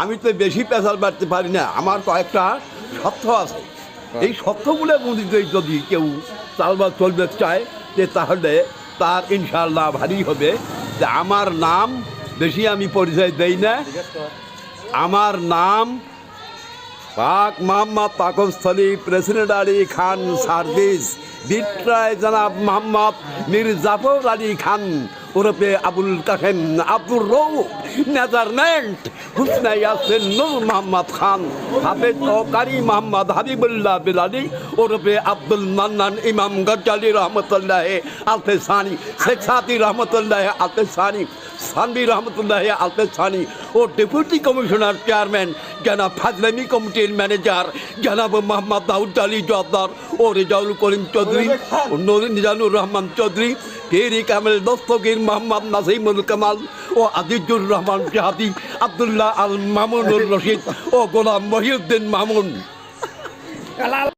আমি তো বেশি পেশাল বাড়তে পারি না, আমার কয়েকটা সত্য আছে। এই সত্যগুলো মধ্যে যদি কেউ চালবা চলবে চায় যে তাহলে তার ইনশাল্লাহ ভারী হবে। যে আমার নাম বেশি আমি পরিচয় দেই না। আমার নাম পাক মোহাম্মদ পাকস্থলী প্রেসিডেন্ট আলী খান সার্ভিস। বিট্রায় জনাব মোহাম্মদ মীর জাফর আলী খান, ওরফে আবুল কাসেম আব্দুর রৌফ নেদারল্যান্ড হুসনা ইয়াসিন নূর মোহাম্মদ খান, হাফেজ ও কারি মোহাম্মদ হাবিবুল্লাহ বিলালি, ওরফে আব্দুল মান্নান ইমাম গজ্জালি রহমতুল্লাহ আলফে সানি শেখ সাদি রহমতুল্লাহ আলফে সানি সানবি রহমতুল্লাহ আলফে সানি ও ডেপুটি কমিশনার চেয়ারম্যান জনাব ফাজলামি কমিটির ম্যানেজার জনাব মোহাম্মদ দাউদ আলী জব্দার ও রেজাউল করিম চৌধুরী নুর নিজানুর রহমান চৌধুরী টেরি কামেল দস্তগীর মোহাম্মদ নাসিমুল কামাল, ও আজিজুর রহমান জাহাদি, আবদুল্লাহ আল মামুনুর রশিদ, ও গোলাম মহিউদ্দিন মামুন।